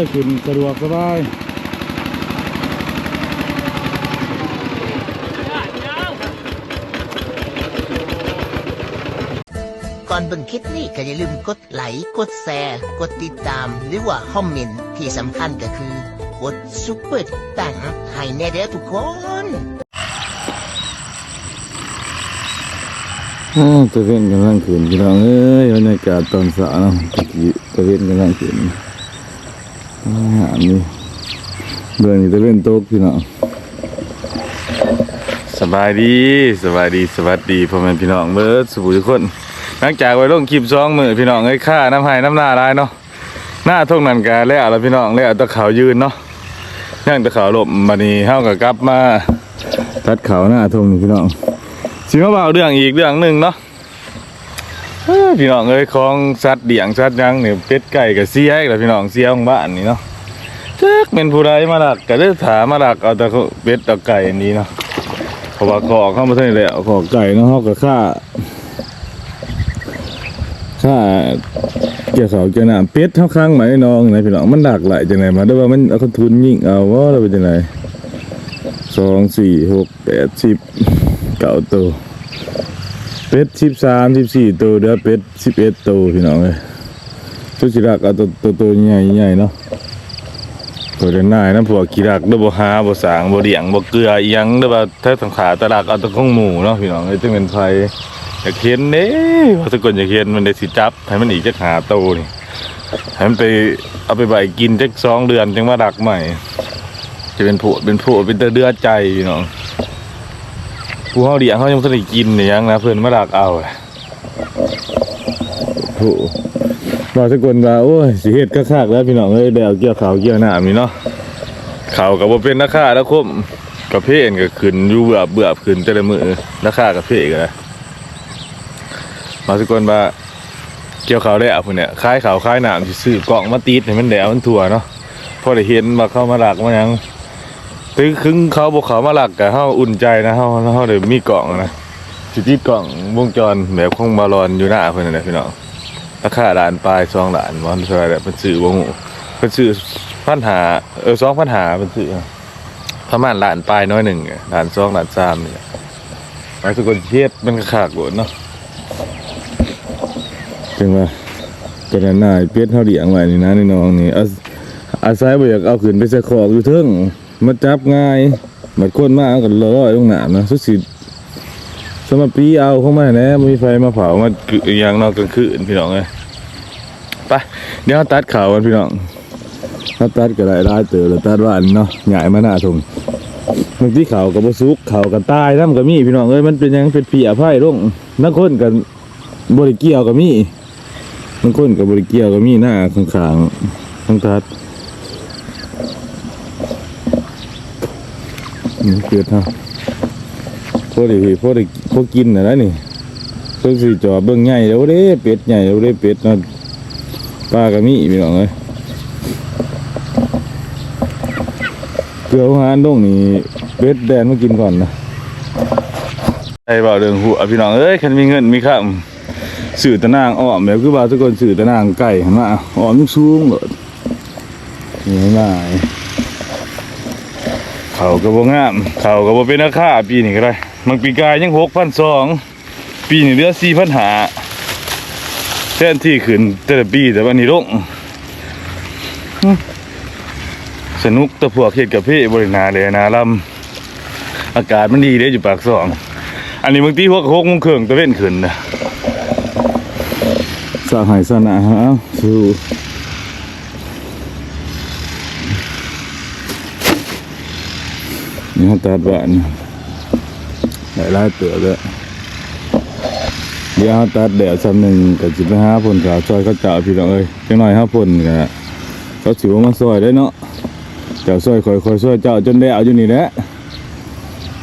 จะขึ้นสะดวกสบายก่อนเบิ่งคลิปนี้ก็อย่าลืมกดไลค์กดแชร์กดติดตาม หรือว่าคอมเมนต์ที่สำคัญก็คือกดซุปเปอร์ตังค์ให้แน่เด้อทุกคนอ้าวตะเวนกำลังขึ้นพี่น้องเอ้ยบรรยากาศตอนเช้าเนาะตะกี้ตะเวนกำลังขึ้น อาหารนี่เบื่อนี่ตะเวนโต๊ะพี่น้องสบายดีสบายดีสวัสดีพ่อแม่พี่น้องเบิร์ดสุขทุกคนหลังจากไปลงคลิปสองมือพี่น้องเอ้ยค่าน้ำไห้น้ำหน้าได้เนาะหน้าทุ่งนันกาแล้วแล้วพี่น้องแล้วตะขาวยืนเนาะย่างตะขาวหลบมานี่เฮากับกลับมา ตัดเขาหน้าทุ่งนี่พี่น้องสิมาเบาเรื่องอีกเรื่องหนึ่งเนาะ พี่น้องเอ้ยของสัตว์เดี่ยงสัตว์ยังเนี่ยเป็ดไก่กับเสียอีกแล้วพี่น้องเสียของบ้านนี่เนาะจักเป็นผู้ใดมาดักก็ได้ถามมาดักเอาแต่เป็ดเอาไก่อันนี้เนาะเพราะว่าขอเข้ามาเท่านี้แหละขอไก่เนาะเขาก็ค่าค่าเกี่ยวเขาเกี่ยวหน้าเป็ดเท่าครั้งไหมน้องไหนพี่น้องมันดักไหลจังไหนมาได้ว่ามันเอาทุนยิ่งเอาว่าเราเป็นจังไหนสองสี่หกแปดสิบเก้าตัว เป็ดสิบสามสิบสี่ตัวเด้อเป็ดสิบเอ็ดตัวพี่น้องเลยทุกสิรักเอาตัวตัวตัวใหญ่ใหญ่เนาะตัวเดินหน้านะพวกกีรักเด้อบ่หาบ่สางบ่เดี่ยงบ่เกลืออิหยังเด้อว่าถ้าสังขาตะลักเอาตัวของหมูเนาะพี่น้องเอ้ยจึงเป็นไฟอยากเห็นเด้ว่าสกคนอยากเห็นมันได้สิจับให้มันอีกจักหาตัวนี่ให้มันไปเอาไปใบกินจักสองเดือนจังมาดักใหม่ จะเป็นผู้เป็นผู้เป็นตะเดือใจพี่น้อง ผู้เฮาเดียงเขายังบ่ทันได้กินเนี่ยังนะเพิ่นมาดักเอาโอ้บอกทุกคนว่าโอ้ยสิเฮ็ดคักๆแล้วพี่น้องเอ้ยได้เอาเกี่ยวข้าวเกี่ยวน้ำนี่เนาะข้าวก็บ่เป็นราคาแล้วคมกระเพนก็ขึ้นอยู่เบื่อเบื่อขึ้นแต่ละมื้อราคากระเพก็ได้มาทุกคนว่าเกี่ยวข้าวได้เอาพุ่นเนี่ยขายข้าวขายน้ำสิซื้อกล่องมาติดให้มันแดวมันทั่วเนาะพอได้เห็นว่าเข้ามาดักมาหยัง ถึงคึงเขาบอกเขามาหลักกับเขาอุ่นใจนะเขาเขาเดี๋ยวมีกล่องนะสิติดกล่องวงจรแบบของบาลอนอยู่หน้าเพื่อนนะพี่น้องราคาด่านปลายสองด่านวันเท่าไหรเป็นสื่อวงเป็นสื่อพันหาเออสองพันหาเป็นสื่อประมาณด่านปลายน้อยหนึ่งด่านสองด่านสามเนี่หมายสกุลเทียดมันก็ขาดหมดเนาะจึงว่าจะได้นายเปี้ยดเท่าเดียงไว้นี่นะนี่น้องนี่อาอาศัยบ่อยากเอาขึ้นไปใส่ขอกอยู่เทิง มาจับง่ายบัดคนมาเอาก็ลอยลงน้ำนะสุดสิสมาปีเอาเข้ามาแน่บ่มีไฟมาเผามาคือย่างนอกกลางคืนพี่น้องเอ้ยไปเดี๋ยวตัดข่าวกันพี่น้องเราตัดก็ได้ได้เตอแล้วตัดว่าอันเนาะใหญ่มาหน้าทงบางทีเขาวกับบ่สุกเขาวกับตายน้ำก็มีพี่น้องเอ้ยมันเป็นยังเป็นเปียไผ่ลงนักคนกับบริเกียวก็มีบางคนกับบริเกียวก็มีหน้าข้างๆข้างตัด นี่เกิดฮะพอดีพอดีพอกินนะนะนี่ต้องสิจอเบิ่งใหญ่แล้วเด้เป็ดใหญ่แล้วเด้เป็ดนะปลากระมีพี่น้องเอ้ยเกลือหานดงนี่เป็ดแดนมากินก่อนนะไอ้บ่าวเดิงหัวพี่น้องเอ้ยคันมีเงินมีค่ำสื่อตะนางอ้อมแบบคือบ่าวทุกคนสื่อตะนางไก่เห็นว่าอ้อมสูงเลยนี่ง่าย เขาก็บ่งาม เขาก็บ่เป็นราคาปีนี้ก็ได้บางปีกายยังหกพันสองปีนี้เหลือสี่พันหาแทนที่ขึ้นแต่ละปีแต่วันนี้ลงอื้อสนุกตะพวกเฮ็ดกับพี่บริณาเลยนาลำอากาศมันดีเด้อยู่ปากซองอันนี้บางทีพวกหกโมงครึ่งตะเว้นขึ้นนะสหายสนะฮะสู้ นี่เขาตัดบ้านหลายหลายเตือเลยเดี๋ยวเขาตัดแดดซ้ำหนึ่งกับจิบห้าผลขาวซอยเขาเจ้าพี่น้องเอ้ยจังหน่อยห้าผลกะเขาสิวมาซอยได้เนาะเจ้าซอยคอยคอยซอยเจ้าจนได้เอาอยู่นี่แหละ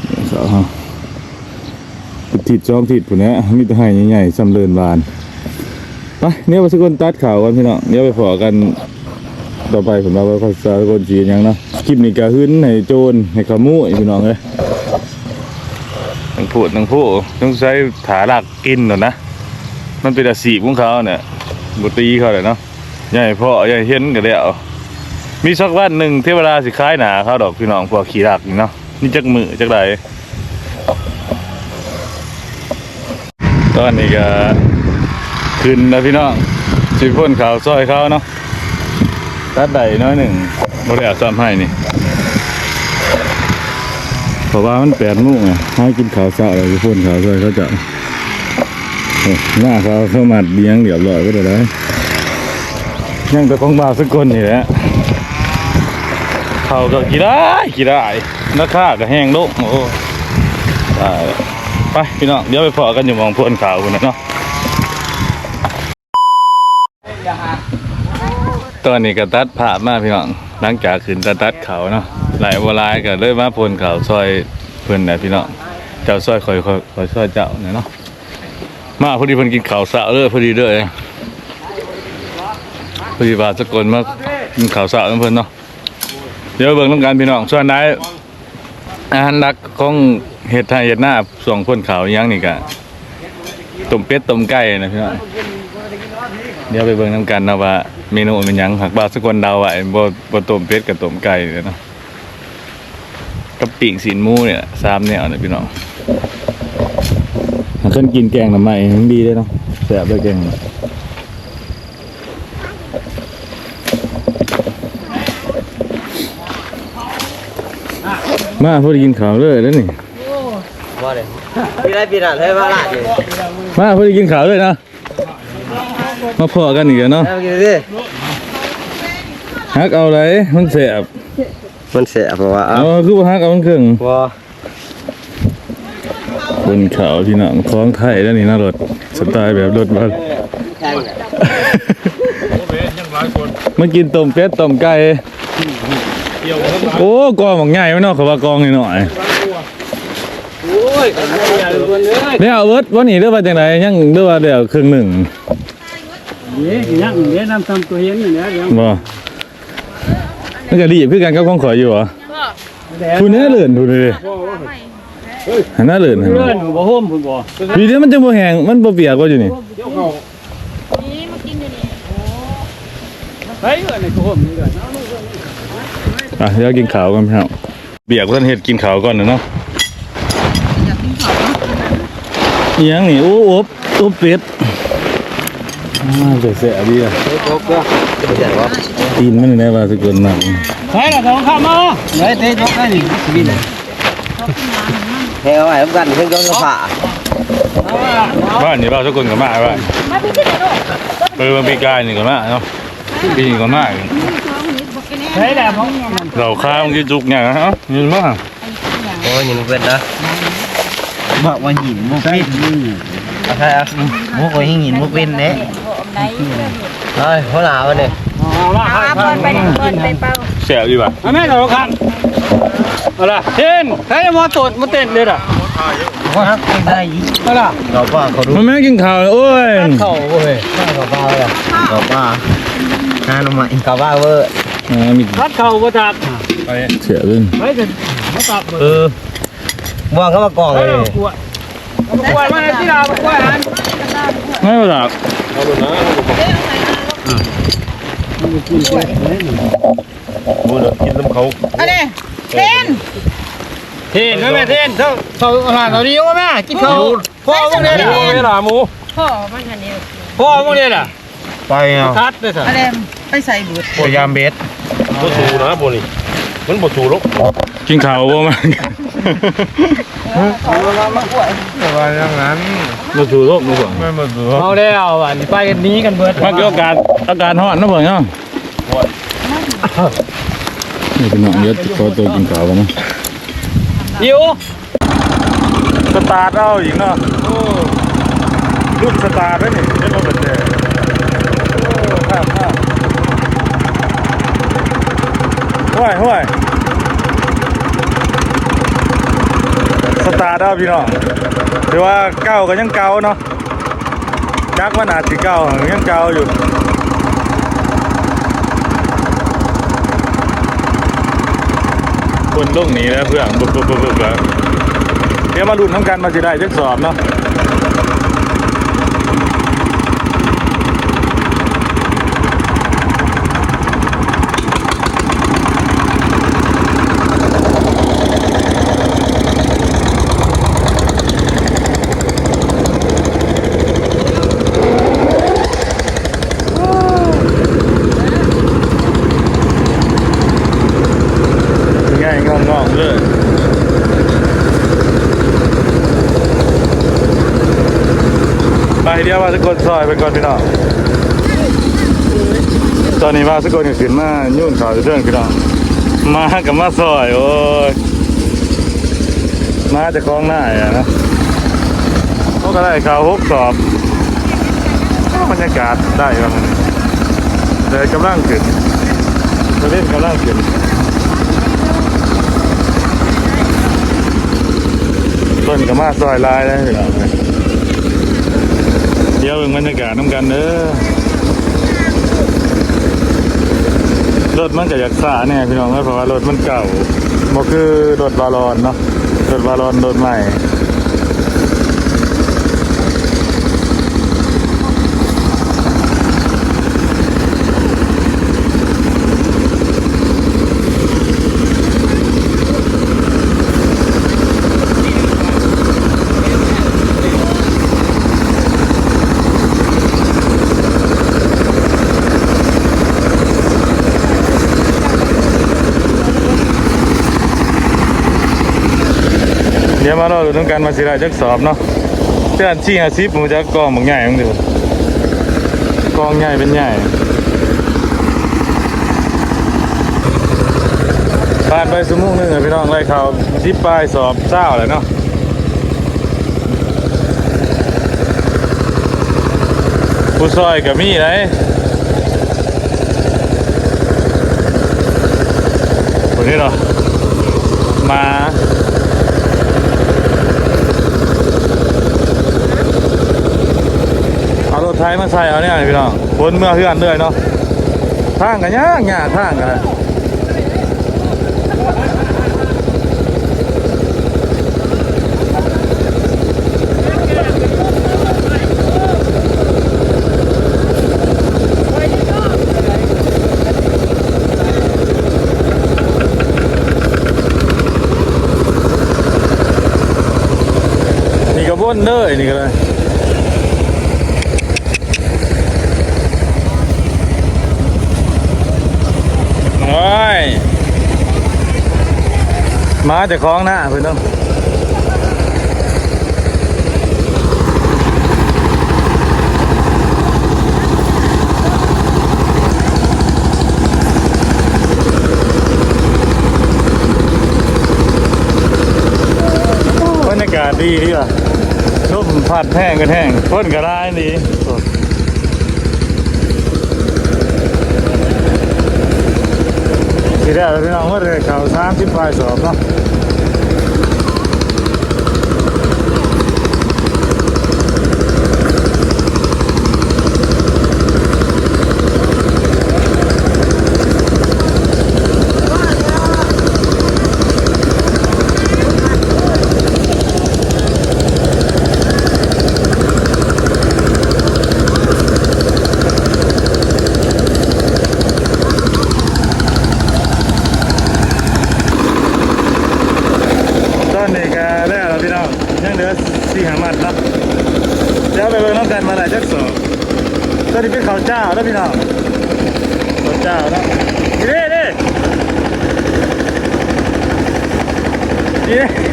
เดี๋ยวเขาเป็นทิศจอมทิศผู้นี้มีแต่ให้ใหญ่ๆซ้ำเลินบานไปเนี่ยมาสกุลตัดข่าวกันพี่น้องเดี๋ยไปขอกัน ต่อไปผมมาว่าภาษาสกลจีนยังเนาะคลิปนี้ก็หึ้นให้โจรให้ขโมูพี่น้องเลยทั้งพูดทั้งพูดต้องใช้ถาหลักกินหน่อยนะมันเป็นอาชีพของเขาเนี่ยบุตรีเขาเลยเนาะใหญ่พ่อใหญ่เห็นก็แล้วมีสักวันหนึ่งเทวดาสิคล้ายหนาเขาดอกพี่น้องพวกขี้รักนี่เนาะนี่จักมือจักใดตอนนี้ก็ขึ้นแล้วพี่น้องสิพ่นขาวซอยเขาเนาะ ตัดใดน้อยหนึ่งบ่ได้เอาซ้ำให้นี่เพราะว่ามันแปดโมุ่งไงให้กินข้าวเช้าแล้วสิพ่นขาวซอยเขาจะหน้าเขาเข้ามาเลี้ยงเรียบร้อยก็ได้แล้วยังแต่ของบ่าวสักคนนี่แหละเขาก็กี่ได้กี่ได้ราคาก็แห้งลงโอ้ตายไปพี่น้องเดี๋ยวไปพอกันอยู่มองพวนขาวคนนะเนาะ ตอนนี้ก็ตัดภามาพี่น้องหลังจากขึ้นตัดตัดเขาเนาะหลายเวลายก็เลยมาพวนเขาซอยเพิ่นนะพี่น้องเจ้าซอยคอยคอยคอยซอยเจ้าเนี่ยเนาะมาพอดีเพิ่นกินข้าวสาวเลยพอดีด้อพอดีว่าสกลมากินข้าวสาวเพิ่นเนาะเดี๋ยวเบิ่งต้องการพี่น้องส่วนไหนอาหารหลักของเห็ดไทยเห็ดหน้าส่งพ่นขาวยังนี่กะต้มเป็ดต้มไก่นะพี่น้องเดี๋ยวไปเบิ่งน้ำกันนะว่า เมนูเป็นหยังหักบาสกลเดาไว้บ่บ่ต้มเป็ดกับต้มไก่เลยเนาะกับปีกสีนหมูเนี่ยสามแนวนะพี่น้องหาขึ้นกินแกงหน่อไม้มันดีเลยเนาะแซ่บเลยแกงมาพอดีกินข้าวเลยแล้วนี่ว่าเลยพี่ได้ปีนั้นให้มาละดิมาพอดีกินข้าวเลยนะมาพอกันอีกแล้วเนาะให้มากินดิ ฮักเอาไรมันเสียบมันเสียเพราะว่าเอาคือว่าฮักเอามันครึ่งว่าคนขาวที่หนังคล้องไทยแล้วนี่นะรถสไตล์แบบรถบัสมากินต้มเป็ดต้มไก่โอ้กองหมองใหญ่ไม่นอกเขาว่ากองหน่อยโอ้ยกันใหญ่คนเลยๆเดี๋ยวเอาเวิร์ดวันนี้เด้อว่าจังไดยังเด้อว่าเดี๋ยวครึ่งหนึ่งนี่ยังนี่นำทำตัวเห็นอยู่เนี่ยยังบ่ มันก็ดีคือกันกับของข่อยอยู่เหรอคุณน่าเลื่อนดูดิหันหน้าเลื่อนหันเพื่อนบ่โฮมพุ่นบ่วีเดียวมันจะบ่แห้งมันบ่เปียกว่าอยู่นี่เฮ้ยเอิ้นให้โฮมนี่ก่อนอะเดี๋ยวกินข้าวกันพี่น้องเบียกท่านเฮ็ดกินข้าวก่อนนะเนาะอีหยังนี่โอ้อบอบเป็ดอ่าเสียๆดีอะโจ๊กก็เสียว่า ตีนมันนี่แน่ว่าสิเกินหนังใช่ล่ะทองคำมาไหนเตะยกได้นี่ชีวิตแห้เอาไว้กันเพิ่งต้องกระผ่าบ้านนี่บ้านทุกคนก็มาบ้านมาพี่ที่ไหนลูกเออบางปีกายนี่ก็มาเนาะปีนี้ก็มาใช่แหละของเราข้าวกินจุกเนี่ยนะเอ้ายืนมาโอ้ยยินเป็นนะบอกว่าหินมุกเป็นนี่ใช่อะมุกว่าหินมุกเป็นเด้เฮ้ยหัวหนาวเนี่ย มาเอาเปิดไปเปิดไปเป่าแสบดีป่ะแม่ทองคำเอาล่ะเต้นใครมาตดมาเต้นเลยล่ะว่าฮักเป็นได้เอาล่ะเราว่าเขาดูมันไม่กินข้าวเลยโอ้ยเข้าเว้ยกับบ้าเลยเราว่าหาหน่อไม้กับบ้าเวอร์อ่ามีพัดเข้าบ่ตักเสียเลยไปกันมาตักเออวางเข้ามากองเลยกลัวกลัวมาที่ลาวกลัวหันไม่เป็นไรอะ ไรเต้นเต้นแม่เต้นเท่าเท่าอาหารเราดีว่าแม่กินข้าวพ่อพวกนี้ล่ะเวลาหมูพ่อมันคันนี้พ่อพวกนี้ล่ะไปเอาทัดเลยสิอะไรไปใส่บุตรพยายามเบ็ดบ่ถูนะบ่นี่มันบ่ถูหรอกกินข้าวบ่มันแต่ว่าอย่างนั้นมาถูโลกมาถูไม่มาดูเอาแล้วอันไปกันนี้กันเบิดมันก็อากาศอากาศร้อนนะเพื่อนเนาะ นี่เป็นหน้องเยอะขอตัวกินขาวกันนะอิวสตาร์ทเอาอีกเนาะรุ่นสตาร์ทได้นี่ได้มาเป็นเดข้ามข้ามห้วยห้วยสตาร์ทเอาพี่น้องถือว่าเก่าก็ยังเก่าเนาะจักมันาจสิเก่ายังเก่าอยู่ คนลงหนีแล้วเพื่อนบึบบึบบุบบึบแล้วเดี๋ยวมาลุ้นน้ำกันมาสิได้จักสอบเนาะ ง่ายงองๆเลยไปเดียวว่าสกลซ อยไปก่อนพี่น้องตอนนี้ว่าสกลก็ขึ้นมายุ่นข่าวเรื่องพี่น้องมากับมาซอยโอ้ยมาจะคล้องหน้าอะนะเขาก็ได้ข่าวหกสอบบรรยากาศได้ครับมันเลยกำลังขึ้นจะเล่นกำลังขึ้นต้นกับมาซอยลายได้พี่น้อง เดี๋ยวเบิ่งบรรยากาศน้ำกันเด้อรถมันก็อยากสาเนี่ยพี่น้องเอ้ยเพราะว่ารถมันเก่ามันคือรถบาลอนเนาะรถบาลอนรถใหม่ มารอดูน้ำกันมาสิได้จักสอบเนาะเสื้อชี้อาชีพผมจะกองบักใหญ่มึงดูกองใหญ่เป็นใหญ่ผ่านไปสมุกหนึงพี่น้องไล่เขาที่ปลายสอบเจ้าเลยเนาะผู้ซอยกับมีไรคนนี้เหรอมา เอารถ ไทยมาใส่เอาเนี่ยพี่น้องคนเมื่อเฮือนเลยเนาะทางกันยากยากทางกันนี่ก็วนเลยนี่ก็เลย โอ้ย มาจากคลองหน้าเพื่อนต้องบรรยากาศดีดีว่ะลมพัดแห้งกันแห้งพ้นกระได้ดีโอ้ ที แรกพี่น้องว่าเลยเขาสามสิบปลายสอบเนาะตอนนี้ก็แล้วล่ะพี่น้องยังเหลือสี่หามัดเนาะเดี๋ยวไปเบิ่งน้ำกันมาได้จักสอบตอนนี้เป็นข้าวเจ้าแล้วพี่น้องข้าวเจ้าเนาะนี่ดินี่ดิ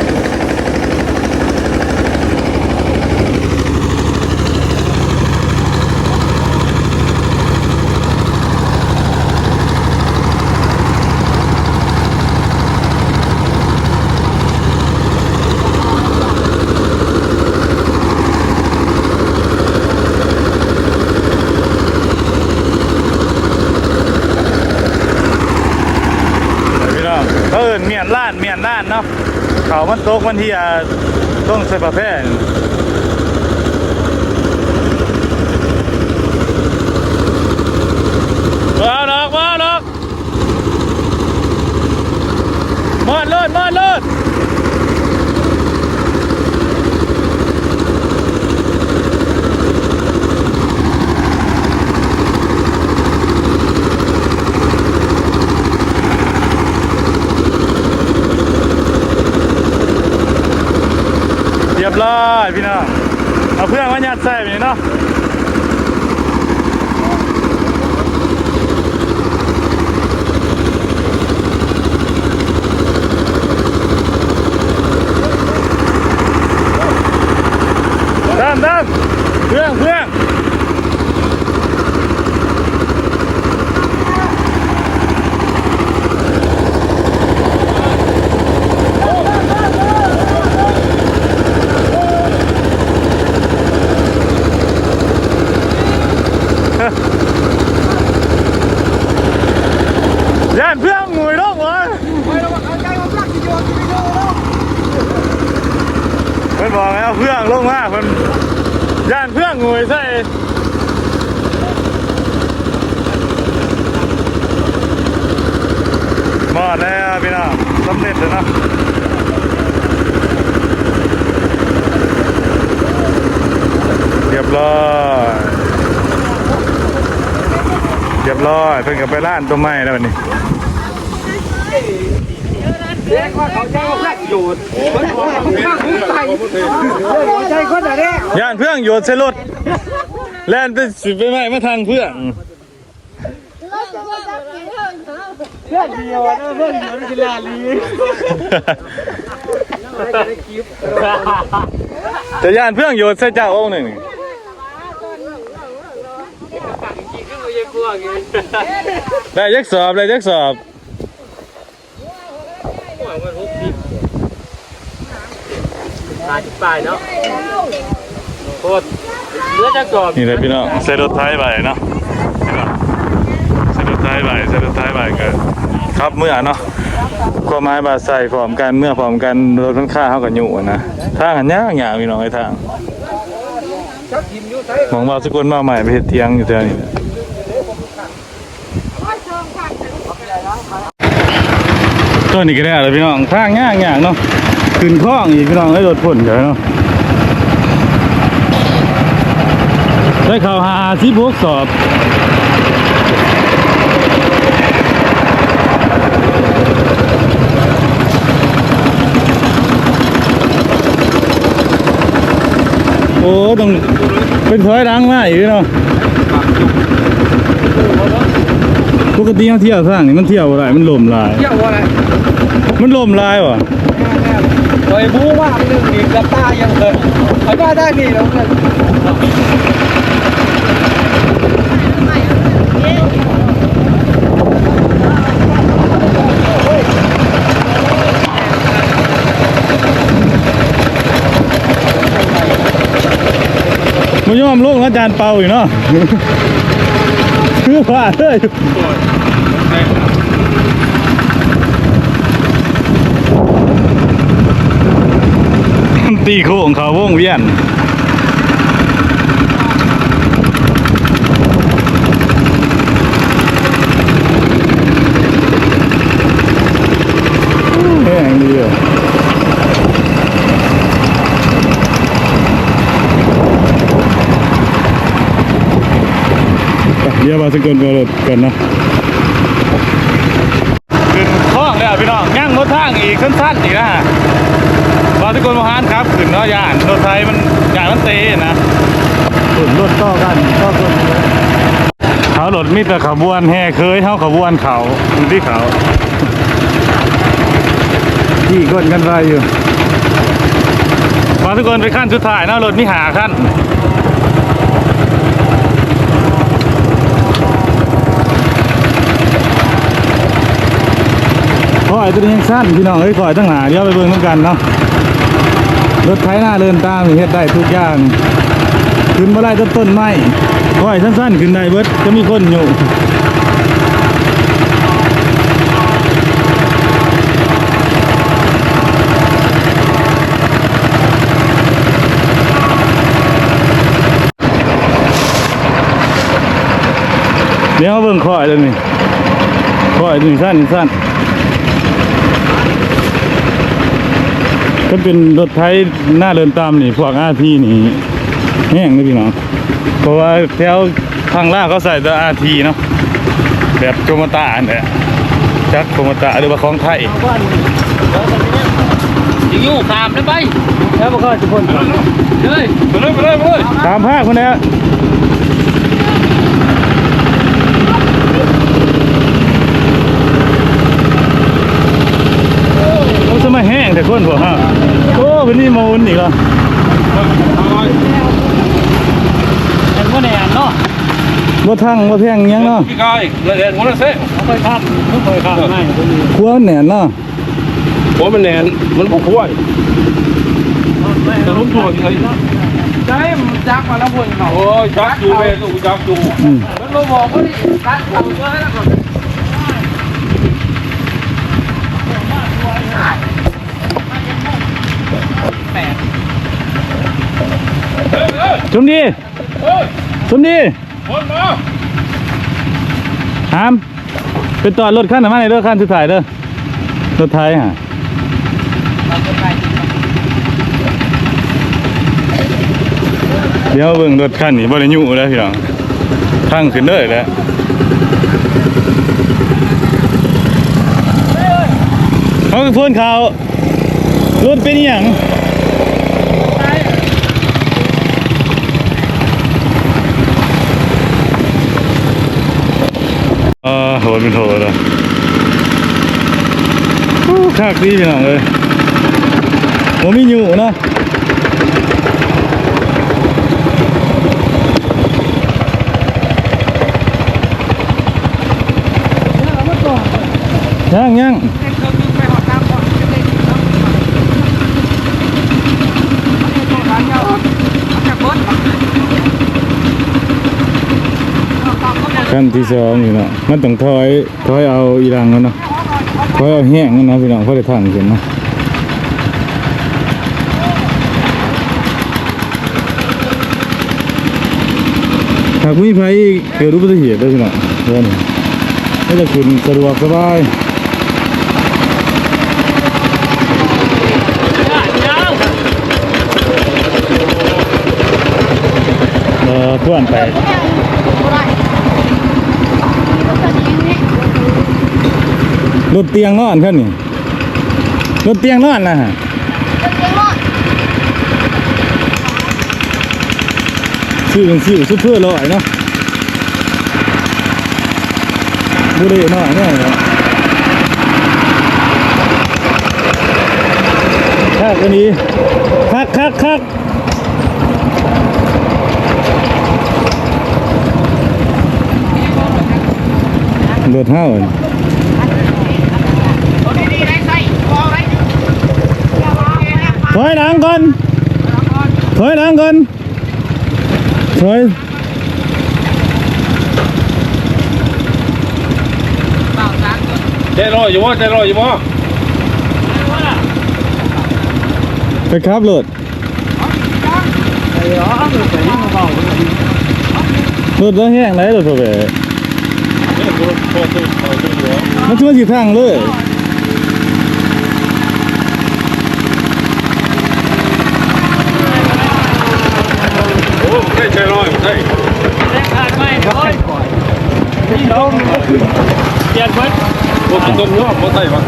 พี่น้องเขาเอินเมียนล้านเมียนล้านเนาะเขามันตกวันที่อ่าต้องใส่ประเพนว้าวดอกว้าวดอกมอดเลิศมอดเลิศเรียบร้อย พี่น้องเอาเพื่อนมายัดใส่ไปนี่เนาะ ย่านเพื่อนงวยลงวะเพิ่นบอกแล้วเพื่อนลงมาเพิ่นย่านเพื่อน งวยใส่หมดแล้วพี่น้องสำเร็จแล้วนะเรียบร้อยเรียบร้อยเพิ่นก็ไปร้านต้นไม้แล้วบัดนี้ย่านเพื่องโยนใส่รถ แล่นไปสิไปไหมมาทางเพื่องเพื่อนเดียวนะเพื่อนเดียวนี่ลาลีจะย่านเพื่องโยนใส่เจ้าองค์หนึ่งได้ยักสอบได้ยักสอบหาจุดปลายเนาะโคตร เลือดจะกรอบนี่เลยพี่น้องใส่รถไทยไปเนาะใส่รถไทยไปใส่รถไทยไปกันครับเมื่อเนาะความหมายบาใส่พร้อมกันเมื่อพร้อมกันรถมันค่าเท่ากับอยู่นะทางอันยากยากพี่น้องไอ้ทางมองว่าสกุลมาใหม่ไปเฮ็ดเทียงอยู่แถวนี้แหละต้นนี้ก็ได้แล้วพี่น้องทางยากยากเนาะขึ้นคล้องอีกพี่น้องให้รถพ่นเดี๋ยวเนาะ ได้ข่าวหาที่พวกสอบโอ้ต้องเป็นถอยดังมากอีกเนาะปกติเขาเที่ยวทางนี่มันเที่ยวอะไรมันลมลายเที่ยวอะไรมันลมลายวะโดยบูว่ามันหนึ่งดีกับตายังเลยไอ้บ้าได้ดีแล้วเงิน มันยอมลงอาจารย์เป่าอยู่เนาะคือว่าเลยตีโค้งเขาวงเวียน แห้งดีอะเดี๋ยวมาสกุลกรดกันนะขึ้นคล้องแล้วพี่น้องย่างรถทางอีกสั้นๆอีกนะฮะมาสกุลมหานครับขึ้นเนาะย่านรถไทยมันย่านมันเตะนะขึ้นรถต่อกันต่อกันเขารถมีแต่ขบวนแห่เคยเขาขบวนเขาอยู่ที่เขาขี่ก้นกันไปอยู่มาทุกคนไปขั้นสุดท้ายนะรถมีหาขั้น ขอยตัวนี้ยังสั้นพี่น้องเอ้ยขอยตั้งหาเดี๋ยวไปเบิ่งเหมือนกันเนาะรถไถหน้าเดินตามเฮ็ดได้ทุกอย่าง ขึ้นมาได้ต้นต้นไม้ขอยสั้นๆขึ้นได้เบิดจะมีคนอยู่เดี๋ยวเบิ่งคอยเลยนี่คอยนี่สั้นนี่สั้น ก็เป็นรถไทยหน้าเดินตามนี่พวกอาทีนี่แห้งเลยพี่น้องเพราะว่าแถวทางล่างเขาใส่แต่อาทีเนาะแบบโกโมตาเนี่ยจักโกโมตาหรือว่าของไทยยิงอยู่ขามได้ไปแล้วมันก็จะพ่นเฮ้ยไปเลยไปเลยไปเลยตามภาคคนนี้โอ้จะมาแห้ งแต่คนพวกฮะโอ้เป็นนี่มูลอีกเหรอเป็นคนแหนเนาะบ่ทั้งบ่แพงหยังเนาะพี่กายเลยเอ็นวันละเซ่ไปข้ามต้องไปข้ามง่ายครัวแหน่นเนาะผมมันแนนมันบุกห้วยจะล้มตัวที่ไหนใช่จักมาแล้วคนเขาโอ้ยจักอยู่แม่ลูกจักอยู่อืมมันมาบอกว่าดิตัดเขาเยอะแล้วก่อน สมดีสมดีคนมาหามไปต่อรถขั้นน้ำมันในเด้อขั้นสุดท้ายเด้อรถไทยฮะเดี๋ยวเบิ่งรถขั้นนี่บ่ได้ยุ่แล้วพี่น้องทั้งขึ้นเลยแหล้วเขาคือพ่นข่ารถเป็นอย่าง ออโหเป็นโหเลยคากดีพี่น้องเลยผมมีอยู่นะยังยัง ขั้นที่สองนี่เนาะมันต้องถอยถอยเอาอีรังแล้วเนาะถอยเอาแห้งแล้วนะพี่น้องเพราะได้ทางขึ้นเนาะหากมีไฟเกิดอุบัติเหตุด้ยพี่น้องเพื่อนก็จะขึ้นสะดวกสบายเออเพื่อนไป รถเตียงนอนเพื่อนนี่รถเตียงนอนนะฮะชื่อเป็นชื่อซุปเปอร์ลอยเนาะบุรีน้อยเนี่ยเนาะคักอันนี้คักคักคักรถเท่า อั่นถอยหลังก่อนถอยหลังก่อนถอยใจรออยู่บ่ใจรออยู่บ่ไปครับรถรถแล้วแห้งไหนรถตัวเบ๋มันช่วยสิทางเลย โอ้ใช่ใจรออยู่ใช่เปลี่ยนเพิ่นโอ้ต้มยอดบ่ใส่ปะ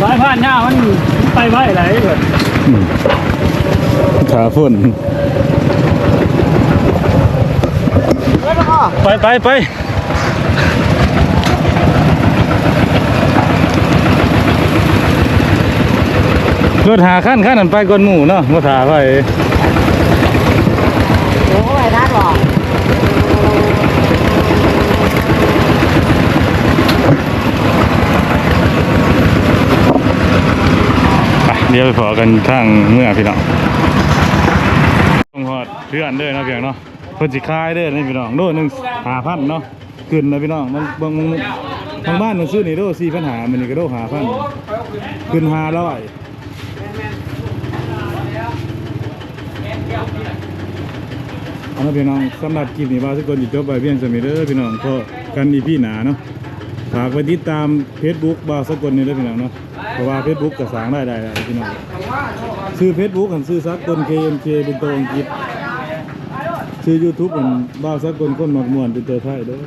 สายผ่านหน้ามันไปไว้ไหนเบิดขาฝนไปไปไป รถหาขั้นขั้นนั้นไปก่อนหมู่เนาะมาถาไปโอ้ยน่าบอกไปเดี๋ยวไปพอกันทางเมื่อพี่น้องต้องหอดเพื่อนเด้อนาะพี่น้องเนาะเพิ่นสิคายเด้อนี่พี่น้องโลหนึง5,000เนาะขึ้นนะพี่น้องมันบางบางบ้านมันซื้อนี่โล4,000หามันนี่ก็โล5,000ขึ้น500 เอาละพี่น้องสำหรับคลิปนี้ว่าทุกคนอยู่จบไปเพียงสมิเด้อพี่น้องพอกันอีพี่หนาเนาะฝากไปติดตามเฟซบุ๊กบ่าสกลนี่เด้อพี่น้องเนาะเพราะว่าเฟซบุ๊กกระสางได้ได้พี่น้องชื่อ Facebook กันซื้อสกล KMK เป็นตัวอังกฤษชื่อ YouTube มันบ่าวสกลคนหมดม่วนเป็นตัวไทยเด้อ